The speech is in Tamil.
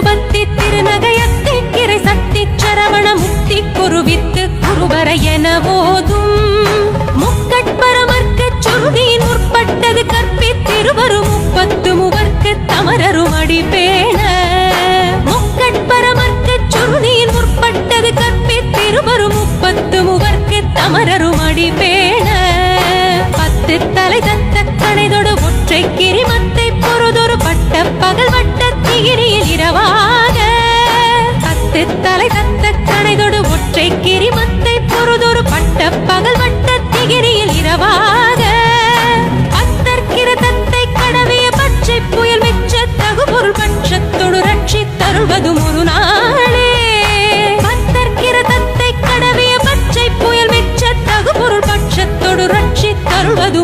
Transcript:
குருபந்தி திருநகையத்தி கிரை சக்தி சரவண முக்தி குருவித்து குருவர என ஓதும் முக்கட்பரமர்க்கு சுருதியின் முற்பட்டது கற்பி திருவரும் முப்பத்து முவர்க்கு தமரரும் அடிபேண முக்கட்பரமர்க்கு சுருதியின் முற்பட்டது கற்பி திருவரும் முப்பத்து முவர்க்கு தமரரும் அடிபேண பத்து தலை தத்த ஒற்றை கிரி மந்தை பொறுதொரு பட்ட பகல் வட்ட திகிரியில் இரவாக. அத்தற்கிற தத்தை கடவிய பச்சை புயல் மிச்ச தகுபொருள் பட்சத்தொடு ரட்சி தருள்வதும் ஒரு நாளே அத்தற்கிற தத்தை கடவிய பச்சை புயல் மிச்ச தகுபொருள் பட்சத்தொடு ரட்சி தருள்வது